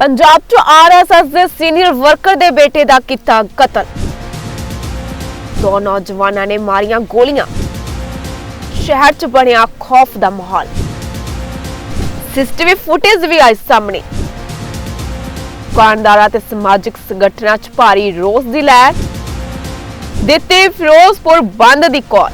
ਪੰਜਾਬ 'ਚ ਆਰਐਸਐਸ ਦੇ senior worker ਦੇ ਬੇਟੇ ਦਾ ਕੀਤਾ ਕਤਲ। ਦੋ ਨੌਜਵਾਨਾਂ ਨੇ ਮਾਰੀਆਂ ਗੋਲੀਆਂ। ਸ਼ਹਿਰ 'ਚ ਬਣਿਆ ਖੌਫ ਦਾ ਮਾਹੌਲ। ਸੀਸੀਟੀਵੀ ਫੁਟੇਜ ਵੀ ਆਈ ਸਾਹਮਣੇ। ਦੁਕਾਨਦਾਰਾਂ ਤੇ ਸਮਾਜਿਕ ਸੰਗਠਨਾਂ 'ਚ ਭਾਰੀ ਰੋਸ ਦੀ ਲਹਿਰ। ਦਿੱਤੇ ਫਿਰੋਜ਼ਪੁਰ ਬੰਦ ਦੀ ਕਾਲ।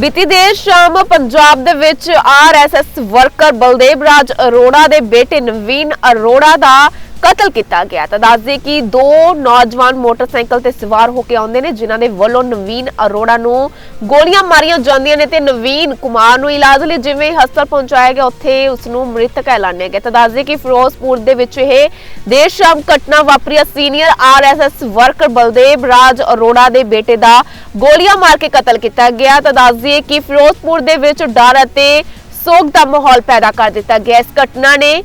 ਬੀਤੀ ਦੇਰ ਸ਼ਾਮ ਪੰਜਾਬ ਦੇ ਵਿੱਚ ਆਰਐਸਐਸ ਵਰਕਰ ਬਲਦੇਵ ਰਾਜ ਅਰੋੜਾ ਦੇ ਬੇਟੇ ਨਵੀਨ ਅਰੋੜਾ ਦਾ ਕਤਲ ਕੀਤਾ ਗਿਆ। ਤਾਂ ਦੱਸਦੇ ਕਿ ਦੋ ਨੌਜਵਾਨ ਮੋਟਰਸਾਈਕਲ ਤੇ ਸਵਾਰ ਹੋ ਕੇ ਆਉਂਦੇ ਨੇ, ਜਿਨ੍ਹਾਂ ਦੇ ਵੱਲੋਂ ਨਵੀਨ ਅਰੋੜਾ ਨੂੰ ਗੋਲੀਆਂ ਮਾਰੀਆਂ ਜਾਂਦੀਆਂ ਨੇ ਤੇ ਨਵੀਨ ਕੁਮਾਰ ਨੂੰ ਇਲਾਜ ਲਈ ਜਿਵੇਂ ਹਸਪਤਾਲ ਪਹੁੰਚਾਇਆ ਗਿਆ, ਉੱਥੇ ਉਸ ਨੂੰ ਮ੍ਰਿਤਕ ਐਲਾਨਿਆ ਗਿਆ। ਤਾਂ ਦੱਸਦੇ ਕਿ ਫਿਰੋਜ਼ਪੁਰ ਦੇ ਵਿੱਚ ਇਹ ਦੇਰ ਸ਼ਾਮ ਘਟਨਾ ਵਾਪਰੀ ਹੈ senior RSS worker Baldev Raj Arora ਦੇ ਬੇਟੇ ਦਾ ਗੋਲੀਆਂ ਮਾਰ ਕੇ ਕਤਲ ਕੀਤਾ ਗਿਆ। ਤਾਂ ਦੱਸਦੀਏ ਕਿ ਫਿਰੋਜ਼ਪੁਰ ਦੇ ਵਿੱਚ ਡਰ ਅਤੇ ਸੋਗ ਦਾ ਮਾਹੌਲ ਪੈਦਾ ਕਰ ਦਿੱਤਾ ਗਿਆ। ਇਸ ਘਟਨਾ ਨੇ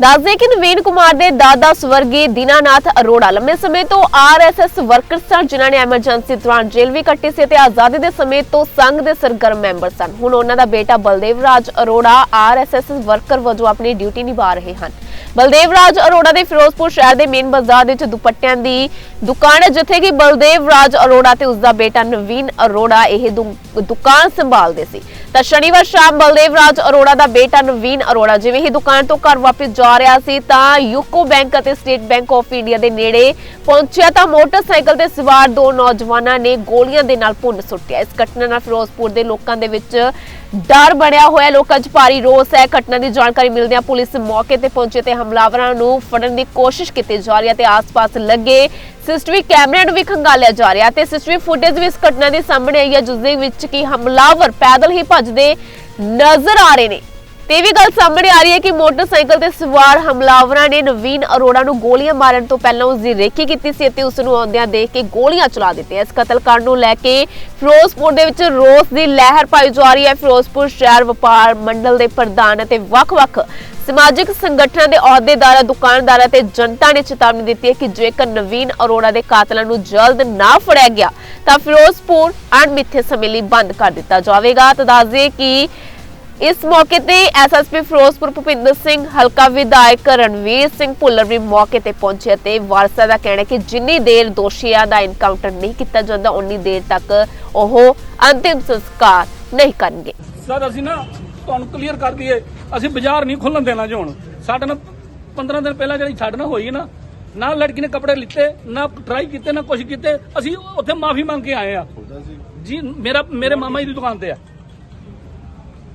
ਦੱਸਦੇ ਕਿ ਨਵੀਨ ਕੁਮਾਰ ਦੇ ਦਾਦਾ ਸਵਰਗੀ ਦੀਨਾਨਾਥ ਅਰੋੜਾ ਲੰਮੇ ਸਮੇਂ ਤੋਂ ਆਰਐਸਐਸ ਵਰਕਰ ਸਨ, ਜਿਨ੍ਹਾਂ ਨੇ ਐਮਰਜੈਂਸੀ ਦੌਰਾਨ ਜੇਲ੍ਹ ਵੀ ਕੱਟੀ ਸੀ ਤੇ ਆਜ਼ਾਦੀ ਦੇ ਸਮੇਂ ਤੋਂ ਸੰਘ ਦੇ ਸਰਗਰਮ ਮੈਂਬਰ ਸਨ। ਹੁਣ ਉਹਨਾਂ ਦਾ ਬੇਟਾ ਬਲਦੇਵ ਰਾਜ ਅਰੋੜਾ ਆਰਐਸਐਸ ਵਰਕਰ ਵਜੋਂ ਆਪਣੀ ਡਿਊਟੀ ਨਿਭਾ ਰਹੇ ਹਨ। ਬਲਦੇਵ ਰਾਜ ਅਰੋੜਾ ਦੇ ਫਿਰੋਜ਼ਪੁਰ ਸ਼ਹਿਰ ਦੇ ਮੇਨ ਬਾਜ਼ਾਰ ਦੇ ਵਿੱਚ ਦੁਪੱਟਿਆਂ ਦੀ ਦੁਕਾਨ ਹੈ, ਜਿੱਥੇ ਕਿ ਬਲਦੇਵ ਰਾਜ ਅਰੋੜਾ ਤੇ ਉਸ ਦਾ ਬੇਟਾ ਨਵੀਨ ਅਰੋੜਾ ਇਹ ਦੁਕਾਨ ਸੰਭਾਲਦੇ ਸੀ। ਤਾਂ ਸ਼ਨੀਵਾਰ ਸ਼ਾਮ ਬਲਦੇਵ ਰਾਜ ਅਰੋੜਾ ਦਾ ਬੇਟਾ ਨਵੀਨ ਅਰੋੜਾ ਜਿਵੇਂ ਹੀ ਦੁਕਾਨ ਤੋਂ ਘਰ ਵਾਪਸ ਜਾ ਰਿਹਾ ਸੀ, ਤਾਂ ਯੂਕੋ ਬੈਂਕ ਅਤੇ ਸਟੇਟ ਬੈਂਕ ਆਫ ਇੰਡੀਆ ਦੇ ਨੇੜੇ ਪਹੁੰਚਿਆ ਤਾਂ ਮੋਟਰਸਾਈਕਲ ਤੇ ਸਵਾਰ ਦੋ ਨੌਜਵਾਨਾਂ ਨੇ ਗੋਲੀਆਂ ਦੇ ਨਾਲ ਭੁੰਨ ਸੁੱਟਿਆ। ਇਸ ਘਟਨਾ ਨਾਲ ਫਿਰੋਜ਼ਪੁਰ ਦੇ ਲੋਕਾਂ ਦੇ ਵਿੱਚ ਡਰ ਬਣਿਆ ਹੋਇਆ, ਲੋਕਾਂ 'ਚ ਭਾਰੀ ਰੋਸ ਹੈ। ਘਟਨਾ ਦੀ ਜਾਣਕਾਰੀ ਮਿਲਦਿਆਂ ਪੁਲਿਸ ਮੌਕੇ ਤੇ ਪਹੁੰਚੇ ਤੇ ਹਮਲਾਵਰਾਂ ਨੂੰ ਫੜਨ ਦੀ ਕੋਸ਼ਿਸ਼ ਕੀਤੀ ਜਾ ਰਹੀ ਹੈ ਤੇ ਆਸ-ਪਾਸ ਲੱਗੇ ਸੀਸੀਟੀਵੀ ਕੈਮਰਿਆਂ ਨੂੰ ਵੀ ਖੰਗਾਲਿਆ ਜਾ ਰਿਹਾ ਤੇ ਸੀਸੀਟੀਵੀ ਫੁਟੇਜ ਵੀ ਇਸ ਘਟਨਾ ਦੀ ਸਾਹਮਣੇ ਆਈ ਹੈ, ਜਿਸ ਦੇ ਵਿੱਚ ਕਿ ਹਮਲਾਵਰ ਪੈਦਲ ਹੀ ਭੱਜਦੇ ਨਜ਼ਰ ਆ ਰਹੇ ਨੇ। ਤੇ ਇਹ ਵੀ ਗੱਲ ਸਾਹਮਣੇ ਆ ਰਹੀ ਹੈ ਕਿ ਮੋਟਰਸਾਈਕਲ ਤੇ ਸਵਾਰ ਹਮਲਾਵਰਾਂ ਨੇ ਨਵੀਨ ਅਰੋੜਾ ਨੂੰ ਗੋਲੀਆਂ ਮਾਰਨ ਤੋਂ ਪਹਿਲਾਂ ਉਸ ਦੀ ਰੇਕੀ ਕੀਤੀ ਸੀ ਅਤੇ ਉਸ ਨੂੰ ਆਉਂਦਿਆਂ ਦੇਖ ਕੇ ਗੋਲੀਆਂ ਚਲਾ ਦਿੱਤੀਆਂ। ਇਸ ਕਤਲकांड ਨੂੰ ਲੈ ਕੇ ਫਿਰੋਜ਼ਪੁਰ ਦੇ ਵਿੱਚ ਰੋਸ ਦੀ ਲਹਿਰ ਪਾਈ ਜਾ ਰਹੀ ਹੈ। ਫਿਰੋਜ਼ਪੁਰ ਸ਼ਹਿਰ ਵਪਾਰ ਮੰਡਲ ਦੇ ਪ੍ਰਧਾਨ ਅਤੇ ਵੱਖ-ਵੱਖ ਸਮਾਜਿਕ ਸੰਗਠਨਾਂ ਦੇ ਅਹੁਦੇਦਾਰਾਂ, ਦੁਕਾਨਦਾਰਾਂ ਤੇ ਜਨਤਾ ਨੇ ਚੇਤਾਵਨੀ ਦਿੱਤੀ ਹੈ ਕਿ ਜੇਕਰ ਨਵੀਨ ਅਰੋੜਾ ਦੇ ਕਾਤਲਾਂ ਨੂੰ ਜਲਦ ਨਾ ਫੜਿਆ ਗਿਆ ਤਾਂ ਫਿਰੋਜ਼ਪੁਰ ਅਣਮਿੱਥੇ ਸਮੇਂ ਲਈ ਬੰਦ ਕਰ ਦਿੱਤਾ ਜਾਵੇਗਾ। ਤਾਂ ਦੱਸਦੇ ਕਿ ਇਸ ਮੌਕੇ ਤੇ ਐਸਐਸਪੀ ਫਿਰੋਜ਼ਪੁਰ ਭੁਪਿੰਦਰ ਸਿੰਘ ਹਲਕਾ ਵਿਧਾਇਕ ਰਣਵੀਰ ਸਿੰਘ ਭੁੱਲਰ ਵੀ ਮੌਕੇ ਤੇ ਪਹੁੰਚੇ ਤੇ ਵਾਰਸਾ ਦਾ ਕਹਿਣਾ ਕਿ ਜਿੰਨੀ ਦੇਰ ਦੋਸ਼ੀਆਂ ਦਾ ਇਨਕਾਊਂਟਰ ਨਹੀਂ ਕੀਤਾ ਜਾਂਦਾ ਉਨੀ ਦੇਰ ਤੱਕ ਉਹ ਅੰਤਿਮ ਸੰਸਕਾਰ ਨਹੀਂ ਕਰਨਗੇ। ਸਰ ਅਸੀਂ ਨਾ ਤੁਹਾਨੂੰ ਕਲੀਅਰ ਕਰ ਦਈਏ ਅਸੀਂ ਬਾਜ਼ਾਰ ਨਹੀਂ ਖੁੱਲਣ ਦੇਣਾ ਜੀ ਹੁਣ। ਸਾਡੇ ਨਾਲ 15 ਦਿਨ ਪਹਿਲਾਂ ਜਿਹੜੀ ਸਾਡੇ ਨਾਲ ਹੋਈ ਨਾ ਨਾ ਲੜਕੀ ਨੇ ਕੱਪੜੇ ਲਿੱਤੇ ਨਾ ਟਰਾਈ ਕੀਤੇ ਨਾ ਕੁਝ ਕੀਤੇ ਅਸੀਂ ਉੱਥੇ ਮਾਫੀ ਮੰਗ ਕੇ ਆਏ ਆ। ਜੀ ਮੇਰਾ ਮੇਰੇ ਮਾਮਾ ਜੀ ਦੀ ਦੁਕਾਨ ਤੇ ਆ।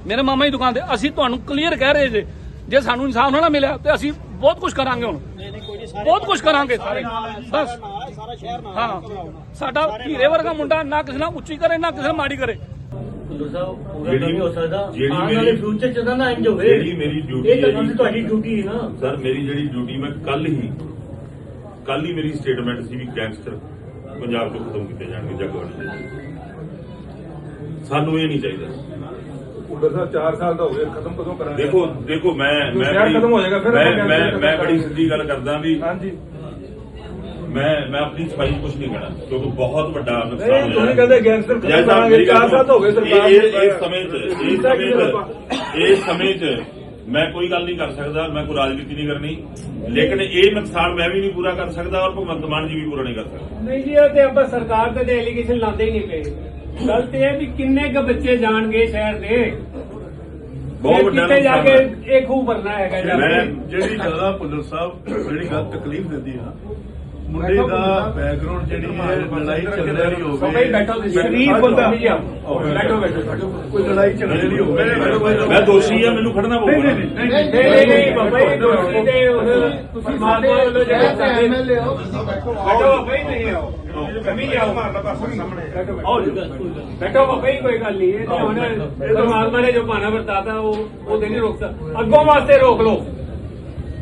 ਮੇਰੇ ਮਾਮਾ ਦੀ ਦੁਕਾਨ ਤੇ ਅਸੀਂ ਤੁਹਾਨੂੰ ਕਲੀਅਰ ਕਹਿ ਰਹੇ ਜੇ। ਜੇ ਸਾਨੂੰ ਇਨਸਾਫ ਨਾ ਮਿਲਿਆ ਤੇ ਅਸੀਂ ਬਹੁਤ ਕੁਝ ਕਰਾਂਗੇ ਹੁਣ। ਬਹੁਤ ਕੁਝ ਕਰਾਂਗੇ ਸਾਰੇ ਬਸ। ਹਾਂ। ਸਾਡਾ ਹੀਰੇ ਵਰਗਾ ਮੁੰਡਾ ਨਾ ਕਿਸੇ ਨਾਲ ਉੱਚੀ ਕਰੇ ਨਾ ਕਿਸੇ ਨਾਲ ਮਾੜੀ ਕਰੇ। ਗੁਰੂ ਸਾਹਿਬ ਪੂਰਾ ਤਾਂ ਨਹੀਂ ਹੋ ਸਕਦਾ। ਜਿਹੜੀ ਆਉਣ ਵਾਲੇ ਮੇਰੀ- ਫਿਊਚਰ ਚ ਤਾਂ ਨਾ ਇੰਜ ਹੋਵੇ। ਜਿਹੜੀ ਮੇਰੀ duty ਇਹ ਤਾਂ ਹੈ ਜੀ। ਸਮਝ ਤੁਹਾਡੀ ਡਿਊਟੀ ਹੈ ਨਾ। ਸਰ ਮੇਰੀ ਜਿਹੜੀ ਡਿਊਟੀ ਮੈਂ ਕੱਲ ਹੀ ਕੱਲ ਹੀ ਮੇਰੀ ਸਟੇਟਮੈਂਟ ਸੀ ਵੀ ਗੈਂਗਸਟਰ ਪੰਜਾਬ ਤੋਂ ਖਤਮ ਕੀਤੇ ਜਾਣਗੇ ਜਗਵਾੜੀ ਦੇ ਸਾਨੂੰ ਇਹ ਨਹੀਂ ਚਾਹੀਦਾ। ਉਧਰ ਸਾਹਿਬ 4 ਸਾਲ ਦਾ ਹੋ ਗਿਆ ਖਤਮ ਕਦੋਂ ਕਰਾਂਗੇ? ਦੇਖੋ ਦੇਖੋ ਮੈਂ ਮੈਂ ਬੜੀ- ਖਤਮ ਹੋ ਜਾਏਗਾ, ਫਿਰ ਮੈਂ ਮੈਂ ਮੈਂ ਬੜੀ। ਸਿੱਧੀ ਗੱਲ ਕਰਦਾ ਵੀ ਹਾਂਜੀ। ਮੈਂ ਮੈਂ ਆਪਣੀ ਸਫ਼ਾਈ ਕੁਝ ਨਹੀਂ ਕਹਿਣਾ ਕਿਉਂਕਿ ਬਹੁਤ ਵੱਡਾ ਨੁਕਸਾਨ ਹੋਇਆ ਤੁਸੀਂ ਕਹਿੰਦੇ ਗੈਂਗਸਟਰ ਕਰਾਂਗੇ, ਸਾਲ ਹੋ ਗਏ। ਸਰਕਾਰ ਇਸ ਸਮੇਂ 'ਚ ਇਸ ਕੀਤਾ ਕੀ ਸਮੇਂ ਆਪਾਂ? 'ਚ ਇਸ ਸਮੇਂ 'ਚ ਮੈਂ ਕੋਈ ਗੱਲ ਨਹੀਂ ਕਰ ਸਕਦਾ ਮੈਂ ਕੋਈ ਰਾਜਨੀਤੀ ਨਹੀਂ ਕਰਨੀ। ਲੇਕਿਨ ਇਹ ਨੁਕਸਾਨ ਮੈਂ ਵੀ ਨਹੀਂ ਪੂਰਾ ਕਰ ਸਕਦਾ ਔਰ ਭਗਵੰਤ ਮਾਨ ਜੀ ਵੀ ਪੂਰਾ ਨਹੀਂ ਕਰ ਸਕਦਾ। ਨਹੀਂ ਜੀ ਇਹ ਤੇ ਆਪਾਂ ਸਰਕਾਰ ਤੇ ਐਲੀਗੇਸ਼ਨ ਲਾਉਂਦੇ ਹੀ ਨਹੀਂ ਪਏ। ਗੱਲ ਤੇ ਇਹ ਵੀ ਕਿੰਨੇ ਕ ਬੱਚੇ ਜਾਣਗੇ ਸ਼ਹਿਰ ਦੇ? ਬਹੁਤ ਇਹ ਵੱਡਾ ਕਿੱਥੇ ਜਾ ਕੇ ਇਹ ਖੂਹ ਭਰਨਾ ਹੈਗਾ ਜਾ ਮੈਂ ਜਿਹੜੀ ਜ਼ਿਆਦਾ ਭੁੱਲਰ ਸਾਹਿਬ ਜਿਹੜੀ ਗੱਲ ਤਕਲੀਫ ਦਿੰਦੀ ਆ ਮੁੰਡੇ ਦਾ ਬੈਕਗ੍ਰਾਉਂਡ ਜਿਹੜੀ ਹੈ ਲੜਾਈ ਝਗੜੇ ਵਾਲੀ ਸਭੇ ਹੋਵੇ। ਬੈਠੋ ਤੁਸੀਂ। ਸ਼ਰੀਫ ਬੰਦਾ। ਬੈਠੋ ਬੈਠੋ ਕੋਈ ਲੜਾਈ ਝਗੜੇ ਵਾਲੀ ਹੋਵੇ। ਮੈਂ ਦੋਸ਼ੀ ਆ ਮੈਨੂੰ ਖੜਨਾ ਨਹੀਂ ਪਊਗਾ ਨਹੀਂ ਨਹੀਂ ਨਹੀਂ ਨਹੀਂ ਨਹੀਂ ਬਾਬਾ ਜੀ ਦੋਸਤੀ ਤੇ ਉਹ ਤੁਸੀਂ ਮਾਰਦੇ ਵੱਲੋਂ ਜਿਹੜੇ ਸਾਡੇ ਐਮਐਲਏ ਹੋ ਬੈਠੋ। ਜੀ ਨਹੀਂ ਆਓ ਕਮੀ ਆਓ ਆਓ ਜੀ ਬੈਠੋ ਬਾਬਾ ਜੀ ਕੋਈ ਗੱਲ ਨਹੀਂ। ਇਹ ਤਾਂ ਹੁਣ ਪਰਮਾਤਮਾ ਨੇ ਜੋ ਪਾਣਾ ਵਰਤਾਤਾ ਉਹ ਉਹਦੇ ਨਹੀਂ ਰੋਕ ਸਕਦਾ ਅੱਗੋਂ ਵਾਸਤੇ ਰੋਕ ਲਓ।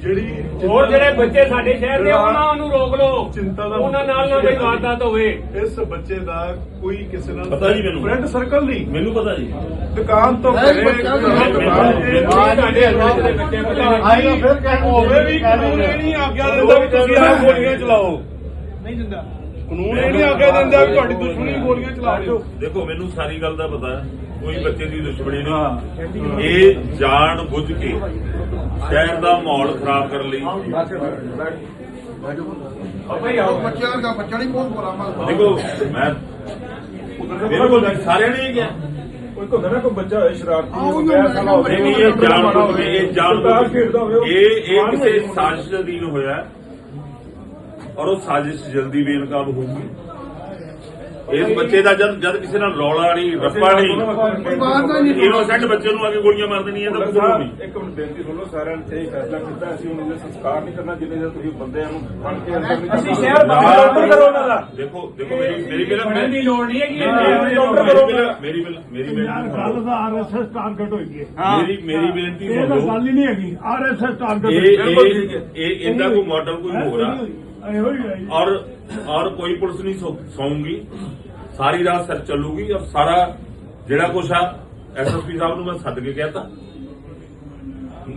ਜਿਹੜੀ ਹੋਰ ਜਿਹੜੇ ਬੱਚੇ ਸਾਡੇ ਸ਼ਹਿਰ ਦੇ ਉਹਨਾਂ ਨੂੰ ਰੋਕ ਲਓ। ਚਿੰਤਾ ਦਾ ਉਹਨਾਂ ਨਾਲ ਨਾ ਕੋਈ ਵਾਰਦਾਤ ਹੋਵੇ। ਇਸ ਬੱਚੇ ਦਾ ਕੋਈ ਕਿਸੇ ਨਾਲ ਪਤਾ ਜੀ ਮੈਨੂੰ। ਫਰੈਂਡ ਸਰਕਲ ਨਹੀਂ। ਮੈਨੂੰ ਪਤਾ ਜੀ। ਦੁਕਾਨ ਤੋਂ ਘਰੇ ਦੁਕਾਨ ਤੇ ਤੁਹਾਡੇ ਹਲਕੇ ਦੇ ਬੱਚੇ ਆਈ ਫਿਰ ਹੋਵੇ ਵੀ ਕਾਨੂੰਨ ਇਹ ਨਹੀਂ ਆਗਿਆ ਦਿੰਦਾ ਵੀ ਤੁਸੀਂ ਆਹ ਗੋਲੀਆਂ ਚਲਾਓ। ਨਹੀਂ ਦਿੰਦਾ। ਕਾਨੂੰਨ ਇਹ ਨਹੀਂ ਆਗਿਆ ਦਿੰਦਾ ਵੀ ਤੁਹਾਡੀ ਦੁਸ਼ਮਣੀ ਗੋਲੀਆਂ ਚਲਾ ਦਿਓ। ਦੇਖੋ ਮੈਨੂੰ ਸਾਰੀ ਗੱਲ ਦਾ ਪਤਾ ਹੈ। ਕੋਈ ਬੱਚੇ ਦੀ ਦੁਸ਼ਮਣੀ ਨਹੀਂ। ਇਹ ਜਾਣ ਬੁੱਝ ਕੇ ਸ਼ਹਿਰ ਦਾ ਮਾਹੌਲ ਖਰਾਬ ਕਰਨ ਲਈ। ਬੱਚਿਆਂ ਦਾ ਬੱਚਾ ਨਹੀਂ ਬਹੁਤ ਬਰਾਮਦ ਦੇਖੋ ਮੈਂ ਮੇਰੇ ਕੋਲ ਸਾਰਿਆਂ ਨੇ ਹੀ ਕਿਹਾ ਕੋਈ ਕੋ ਨਾ ਕੋਈ ਬੱਚਾ ਹੋਏ ਸ਼ਰਾਰਤੀ ਹੋਵੇ ਇਹ ਜਾਣ ਬੁੱਝ ਕੇ ਇਹ ਜਾਣ ਬੁੱਝ ਕੇ। ਇਹ ਇਹ ਕਿਸੇ। ਸਾਜ਼ਿਸ਼ ਦੇ ਅਧੀਨ ਹੋਇਆ। ਹੈ ਔਰ ਉਹ ਸਾਜ਼ਿਸ਼ ਜਲਦੀ ਬੇਨਕਾਬ ਹੋਊਗੀ। ਇਸ ਬੱਚੇ ਦਾ ਜਦ ਜਦ ਕਿਸੇ ਨਾਲ ਰੌਲਾ ਨਹੀਂ ਰੱਪਾ ਨਹੀਂ ਇਨੋਸੈਂਟ ਬੱਚੇ ਨੂੰ ਆ ਕੇ ਗੋਲੀਆਂ ਮਾਰ ਦੇਣੀਆਂ ਤਾਂ ਕੁਝ ਨਹੀਂ ਇੱਕ ਮਿੰਟ ਬੇਨਤੀ ਸੁਣ ਲਓ ਸਾਰਿਆਂ ਨੇ ਇਹ ਫੈਸਲਾ ਕੀਤਾ ਅਸੀਂ ਉਹਨਾਂ ਦੇ ਸੰਸਕਾਰ ਨਹੀਂ ਕਰਨਾ ਜਿੰਨੇ ਜਦ ਤੁਸੀਂ ਬੰਦਿਆਂ ਨੂੰ ਫੜ ਕੇ ਅੰਦਰ ਨਹੀਂ ਅਸੀਂ। ਸ਼ਹਿਰ ਦਾ ਡਾਕਟਰ ਕਰੋ ਉਹਨਾਂ ਦਾ। ਦੇਖੋ ਦੇਖੋ ਮੇਰੀ ਮੇਰੀ ਬਿਲ ਦੀ ਲੋੜ ਨਹੀਂ ਮੇਰੀ ਬਿਲ ਕਰੋ। ਮੇਰੀ ਬਿਲ ਮੇਰੀ ਸੁਣ। ਲਓ। ਦਾ ਆਰਐਸਐਸ ਟਾਰਗੇਟ ਹੋਈ ਹੈ। ਮੇਰੀ ਮੇਰੀ ਬੇਨਤੀ ਇਹ ਸੁਣ। ਲਓ ਗੱਲ ਹੀ ਨਹੀਂ ਹੈਗੀ। ਆਰਐਸਐਸ ਟਾਰਗੇਟ ਇਹ ਇਹ ਇਹ ਇਹਦਾ ਕੋਈ ਮਾਡਲ ਕੋਈ ਹੋਰ ਆ। ਇਹੋ ਹੀ ਹੈ ਜੀ। ਔਰ ਔਰ ਕੋਈ ਪੁਲਿਸ ਨਹੀਂ ਸੌ- ਸੌਂਗੀ। ਸਾਰੀ ਰਾਤ ਸਰ ਚੱਲੂਗੀ ਔਰ ਸਾਰਾ ਜਿਹੜਾ ਕੁਛ ਆ ਐਸਐਸਪੀ ਸਾਹਿਬ ਨੂੰ ਮੈਂ ਸੱਦ ਕੇ ਕਹਿਤਾ।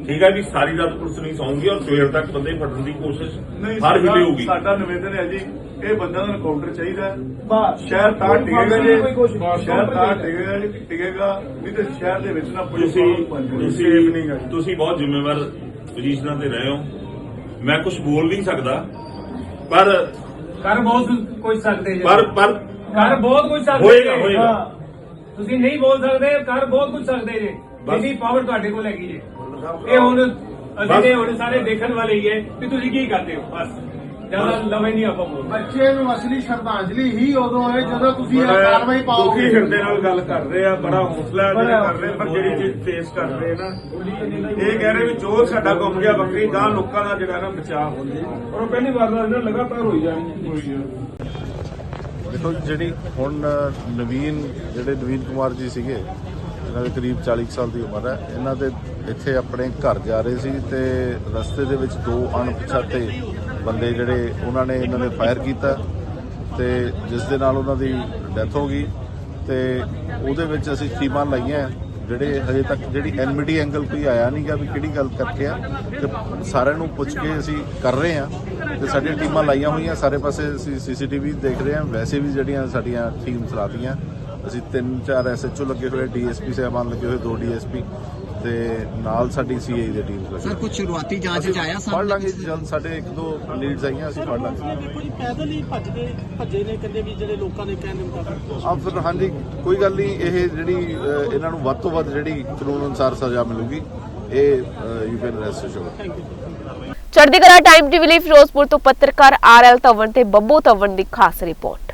ਠੀਕ ਹੈ ਵੀ ਸਾਰੀ ਰਾਤ ਪੁਲਿਸ ਨਹੀਂ ਸੌਂਗੀ ਔਰ ਸਵੇਰ ਤੱਕ ਬੰਦੇ ਫੜਨ ਦੀ ਕੋਸ਼ਿਸ਼ ਨਹੀਂ ਹਰ ਸਾਡਾ- ਵੇਲੇ ਹੋਊਗੀ। ਸਾਡਾ ਨਿਵੇਦਨ ਹੈ ਜੀ ਇਹ ਬੰਦਾ ਦਾ ਐਨਕਾਊਂਟਰ ਚਾਹੀਦਾ ਹੈ। ਸ਼ਹਿਰ ਤਾਂ ਟਿਕੇਗਾ ਜੀ। ਸ਼ਹਿਰ ਤਾਂ ਟਿਕੇਗਾ ਜੀ ਟਿਕੇਗਾ ਨਹੀਂ ਤੇ ਸ਼ਹਿਰ ਦੇ ਵਿੱਚ ਨਾ ਪੁਲਿਸ ਤੁਸੀਂ ਤੁਸੀਂ ਤੁਸੀਂ ਤੁਸੀਂ ਬਹੁਤ ਜ਼ਿੰਮੇਵਾਰ ਪੋਜੀਸ਼ਨਾਂ ਤੇ ਰਹੇ ਹੋ। ਮੈਂ ਕੁਝ ਬੋਲ ਨਹੀਂ ਸਕਦਾ। ਪਰ ਕਰ ਬਹੁਤ ਕੁਝ ਸਕਦੇ ਜੇ ਪਰ ਪਰ ਕਰ ਬਹੁਤ ਕੁਝ ਸਕਦੇ ਹੋਏਗਾ, ਜੇ। ਹੋਏਗਾ। ਹਾਂ। ਤੁਸੀਂ ਨਹੀਂ ਬੋਲ ਸਕਦੇ ਕਰ ਬਹੁਤ ਕੁਝ ਸਕਦੇ ਜੇ ਬਸ। ਪਾਵਰ ਤੁਹਾਡੇ ਕੋਲ ਹੈਗੀ ਜੇ ਇਹ ਹੁਣ ਅਸੀਂ ਬਸ। ਤੇ ਹੁਣ ਸਾਰੇ ਦੇਖਣ ਵਾਲੇ ਹੀ ਹੈ ਕਿ ਤੁਸੀਂ ਕੀ ਕਰਦੇ ਹੋ ਬਸ ਜ਼ਿਆਦਾ ਲਵੇਂ ਨਹੀਂ ਆਪਾਂ ਬੋਲ ਬੱਚੇ ਨੂੰ ਅਸਲੀ ਸ਼ਰਧਾਂਜਲੀ ਹੀ ਉਦੋਂ ਹੈ ਜਦੋਂ ਤੁਸੀਂ ਇਹ ਕਾਰਵਾਈ ਦੁਖੀ ਪਾਓਗੇ। ਹਿਰਦੇ ਨਾਲ ਗੱਲ ਕਰ ਰਹੇ ਆ ਬੜਾ ਹੌਸਲਾ ਹੈ ਜਿਹੜਾ ਕਰ ਰਹੇ ਪਰ ਜਿਹੜੀ ਚੀਜ਼ ਫੇਸ ਕਰ ਰਹੇ ਨਾ ਇਹ ਕਹਿ ਰਹੇ ਵੀ ਜੋ ਸਾਡਾ ਗੁੰਮ ਗਿਆ ਬੱਕਰੀ ਗਾਂ ਲੋਕਾਂ ਦਾ ਜਿਹੜਾ ਨਾ ਬਚਾਅ ਹੋ ਜੇ ਔਰ ਉਹ ਪਹਿਲੀ ਵਾਰ ਦਾ ਇਹਨਾਂ ਲਗਾਤਾਰ ਹੋਈ ਜਾਣੀ ਹੈ। ਦੇਖੋ ਜਿਹੜੀ ਹੁਣ ਨਵੀਨ ਜਿਹੜੇ ਨਵੀਨ ਕੁਮਾਰ ਜੀ ਸੀਗੇ ਇਹਨਾਂ ਦੇ ਕਰੀਬ 40 ਕੁ ਸਾਲ ਦੀ ਉਮਰ ਹੈ। ਇਹਨਾਂ ਦੇ ਇੱਥੇ ਆਪਣੇ ਘਰ ਜਾ ਰਹੇ ਸੀ ਤੇ ਰਸਤੇ ਦੇ ਵਿੱਚ ਦੋ ਅਣਪਛਾਤੇ ਬੰਦੇ ਜਿਹੜੇ ਉਹਨਾਂ ਨੇ ਇਹਨਾਂ ਨੇ ਫਾਇਰ ਕੀਤਾ ਤੇ ਜਿਸ ਦੇ ਨਾਲ ਉਹਨਾਂ ਦੀ ਡੈਥ ਹੋ ਗਈ ਤੇ ਉਹਦੇ ਵਿੱਚ ਅਸੀਂ ਟੀਮਾਂ ਲਾਈਆਂ ਜਿਹੜੇ ਹਜੇ ਤੱਕ ਜਿਹੜੀ ਐਨਮਿਟੀ ਐਂਗਲ ਕੋਈ ਆਇਆ ਨਹੀਂਗਾ ਵੀ ਕਿਹੜੀ ਗੱਲ ਕਰਕੇ ਆ, ਤੇ ਸਾਰਿਆਂ ਨੂੰ ਪੁੱਛ ਕੇ ਅਸੀਂ ਕਰ ਰਹੇ ਆ ਤੇ ਸਾਡੀਆਂ ਟੀਮਾਂ ਲਾਈਆਂ ਹੋਈਆਂ, ਸਾਰੇ ਪਾਸੇ ਅਸੀਂ ਸੀਸੀਟੀਵੀ ਦੇਖ ਰਹੇ ਆ ਵੈਸੇ ਵੀ ਜਿਹੜੀਆਂ ਸਾਡੀਆਂ ਟੀਮਸ ਚਲਾਤੀਆਂ, ਅਸੀਂ ਤਿੰਨ ਚਾਰ ਐਸਐਚਓ ਲੱਗੇ ਹੋਏ, ਡੀਐਸਪੀ ਸਾਹਿਬਾਨ ਲੱਗੇ ਹੋਏ, ਦੋ ਡੀਐਸਪੀ ਤੇ ਨਾਲ ਸਾਡੀ ਸੀਆਈ ਦੀ ਟੀਮ ਲੱਗੀ। ਸਰ ਕੁਝ ਸ਼ੁਰੂਆਤੀ ਜਾਂਚ ਚ ਆਇਆ ਫੜ ਲਾਂਗੇ ਜੀ, ਜਲਦ ਸਾਡੇ ਇੱਕ ਦੋ ਲੀਡਸ ਆਈਆਂ ਅਸੀਂ ਫੜ ਲਾਂਗੇ। ਦੇਖੋ ਜੀ ਪੈਦਲ ਹੀ ਭੱਜਦੇ ਭੱਜੇ ਨੇ ਕਹਿੰਦੇ ਵੀ ਜਿਹੜੇ ਲੋਕਾਂ ਦੇ ਕਹਿਣ ਦੇ ਮੁਤਾਬਕ। ਆ ਫਿਰ ਹਾਂਜੀ ਕੋਈ ਗੱਲ ਨਹੀਂ ਇਹ ਜਿਹੜੀ ਅਹ, ਇਹਨਾਂ ਨੂੰ ਵੱਧ ਤੋਂ ਵੱਧ ਜਿਹੜੀ ਕਾਨੂੰਨ ਅਨੁਸਾਰ ਸਜ਼ਾ ਮਿਲੂਗੀ ਇਹ ਯੂ ਕੈਨ ਰੈਸਟ ਅਸ਼ੋਰਡ ਚੜ੍ਹਦੀ ਕਲਾ ਟਾਈਮ ਟੀਵੀ ਲਈ ਫਿਰੋਜ਼ਪੁਰ ਤੋਂ ਪੱਤਰਕਾਰ ਆਰ ਐਲ ਤਵਣ ਤੇ ਬੱਬੂ ਤਵਣ ਦੀ ਖਾਸ ਰਿਪੋਰਟ